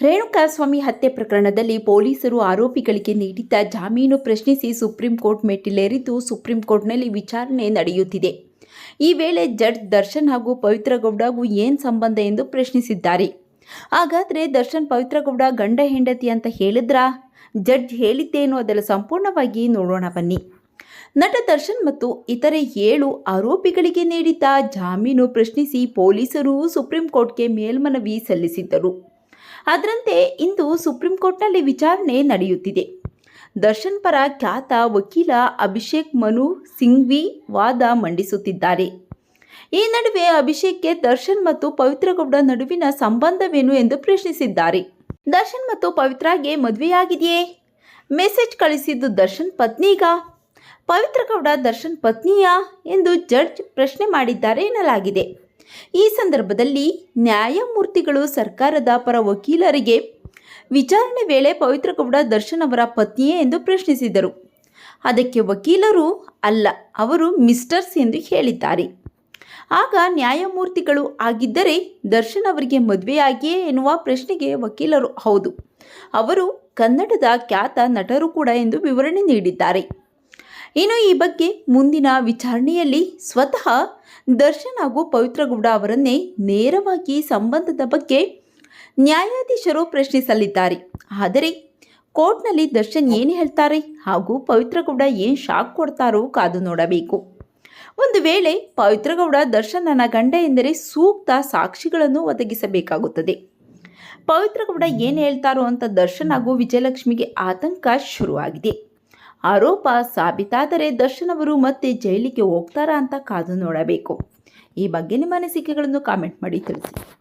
ರೇಣುಕಾಸ್ವಾಮಿ ಹತ್ಯೆ ಪ್ರಕರಣದಲ್ಲಿ ಪೊಲೀಸರು ಆರೋಪಿಗಳಿಗೆ ನೀಡಿದ್ದ ಜಾಮೀನು ಪ್ರಶ್ನಿಸಿ ಸುಪ್ರೀಂ ಕೋರ್ಟ್ ಮೆಟ್ಟಿಲೇರಿದ್ದು ಸುಪ್ರೀಂ ಕೋರ್ಟ್ನಲ್ಲಿ ವಿಚಾರಣೆ ನಡೆಯುತ್ತಿದೆ. ಈ ವೇಳೆ ಜಡ್ಜ್ ದರ್ಶನ್ ಹಾಗೂ ಪವಿತ್ರಗೌಡಗೂ ಏನು ಸಂಬಂಧ ಎಂದು ಪ್ರಶ್ನಿಸಿದ್ದಾರೆ. ಹಾಗಾದರೆ ದರ್ಶನ್, ಪವಿತ್ರಗೌಡ ಗಂಡ ಹೆಂಡತಿ ಅಂತ ಹೇಳಿದ್ರಾ? ಜಡ್ಜ್ ಹೇಳಿದ್ದೇನು ಅದೆಲ್ಲ ಸಂಪೂರ್ಣವಾಗಿ ನೋಡೋಣ ಬನ್ನಿ. ನಟ ದರ್ಶನ್ ಮತ್ತು ಇತರೆ ಏಳು ಆರೋಪಿಗಳಿಗೆ ನೀಡಿದ್ದ ಜಾಮೀನು ಪ್ರಶ್ನಿಸಿ ಪೊಲೀಸರು ಸುಪ್ರೀಂ ಕೋರ್ಟ್ಗೆ ಮೇಲ್ಮನವಿ ಸಲ್ಲಿಸಿದ್ದರು. ಅದರಂತೆ ಇಂದು ಸುಪ್ರೀಂ ಕೋರ್ಟ್ನಲ್ಲಿ ವಿಚಾರಣೆ ನಡೆಯುತ್ತಿದೆ. ದರ್ಶನ್ ಪರ ಖ್ಯಾತ ವಕೀಲ ಅಭಿಷೇಕ್ ಮನು ಸಿಂಘ್ವಿ ವಾದ ಮಂಡಿಸುತ್ತಿದ್ದಾರೆ. ಈ ನಡುವೆ ಅಭಿಷೇಕ್ಗೆ ದರ್ಶನ್ ಮತ್ತು ಪವಿತ್ರಗೌಡ ನಡುವಿನ ಸಂಬಂಧವೇನು ಎಂದು ಪ್ರಶ್ನಿಸಿದ್ದಾರೆ. ದರ್ಶನ್ ಮತ್ತು ಪವಿತ್ರಾಗೆ ಮದುವೆಯಾಗಿದೆಯೇ? ಮೆಸೇಜ್ ಕಳಿಸಿದ್ದು ದರ್ಶನ್ ಪತ್ನಿಗ? ಪವಿತ್ರಗೌಡ ದರ್ಶನ್ ಪತ್ನಿಯಾ? ಎಂದು ಜಡ್ಜ್ ಪ್ರಶ್ನೆ ಮಾಡಿದ್ದಾರೆ ಎನ್ನಲಾಗಿದೆ. ಈ ಸಂದರ್ಭದಲ್ಲಿ ನ್ಯಾಯಮೂರ್ತಿಗಳು ಸರ್ಕಾರದ ಪರ ವಕೀಲರಿಗೆ ವಿಚಾರಣೆ ವೇಳೆ ಪವಿತ್ರಗೌಡ ದರ್ಶನ್ ಅವರ ಪತ್ನಿಯೇ ಎಂದು ಪ್ರಶ್ನಿಸಿದರು. ಅದಕ್ಕೆ ವಕೀಲರು ಅಲ್ಲ, ಅವರು ಮಿಸ್ಟರ್ಸ್ ಎಂದು ಹೇಳಿದ್ದಾರೆ. ಆಗ ನ್ಯಾಯಮೂರ್ತಿಗಳು ಆಗಿದ್ದರೆ ದರ್ಶನ್ ಅವರಿಗೆ ಮದುವೆಯಾಗಿಯೇ ಎನ್ನುವ ಪ್ರಶ್ನೆಗೆ ವಕೀಲರು ಹೌದು. ಅವರು ಕನ್ನಡದ ಖ್ಯಾತ ನಟರು ಕೂಡ ಎಂದು ವಿವರಣೆ ನೀಡಿದ್ದಾರೆ. ಇನ್ನು ಈ ಬಗ್ಗೆ ಮುಂದಿನ ವಿಚಾರಣೆಯಲ್ಲಿ ಸ್ವತಃ ದರ್ಶನ್ ಹಾಗೂ ಪವಿತ್ರಗೌಡ ಅವರನ್ನೇ ನೇರವಾಗಿ ಸಂಬಂಧದ ಬಗ್ಗೆ ನ್ಯಾಯಾಧೀಶರು ಪ್ರಶ್ನಿಸಲಿದ್ದಾರೆ. ಆದರೆ ಕೋರ್ಟ್ನಲ್ಲಿ ದರ್ಶನ್ ಏನು ಹೇಳ್ತಾರೆ ಹಾಗೂ ಪವಿತ್ರಗೌಡ ಏನು ಶಾಕ್ ಕೊಡ್ತಾರೋ ಕಾದು ನೋಡಬೇಕು. ಒಂದು ವೇಳೆ ಪವಿತ್ರಗೌಡ ದರ್ಶನನ ಗಂಡ ಎಂದರೆ ಸೂಕ್ತ ಸಾಕ್ಷಿಗಳನ್ನು ಒದಗಿಸಬೇಕಾಗುತ್ತದೆ. ಪವಿತ್ರಗೌಡ ಏನು ಹೇಳ್ತಾರೋ ಅಂತ ದರ್ಶನ್ ಹಾಗೂ ವಿಜಯಲಕ್ಷ್ಮಿಗೆ ಆತಂಕ ಶುರುವಾಗಿದೆ. ಆರೋಪ ಸಾಬೀತಾದರೆ ದರ್ಶನ್ ಅವರು ಮತ್ತೆ ಜೈಲಿಗೆ ಹೋಗ್ತಾರಾ ಅಂತ ಕಾದು ನೋಡಬೇಕು. ಈ ಬಗ್ಗೆ ನಿಮ್ಮ ಅನಿಸಿಕೆಗಳನ್ನು ಕಾಮೆಂಟ್ ಮಾಡಿ ತಿಳಿಸಿ.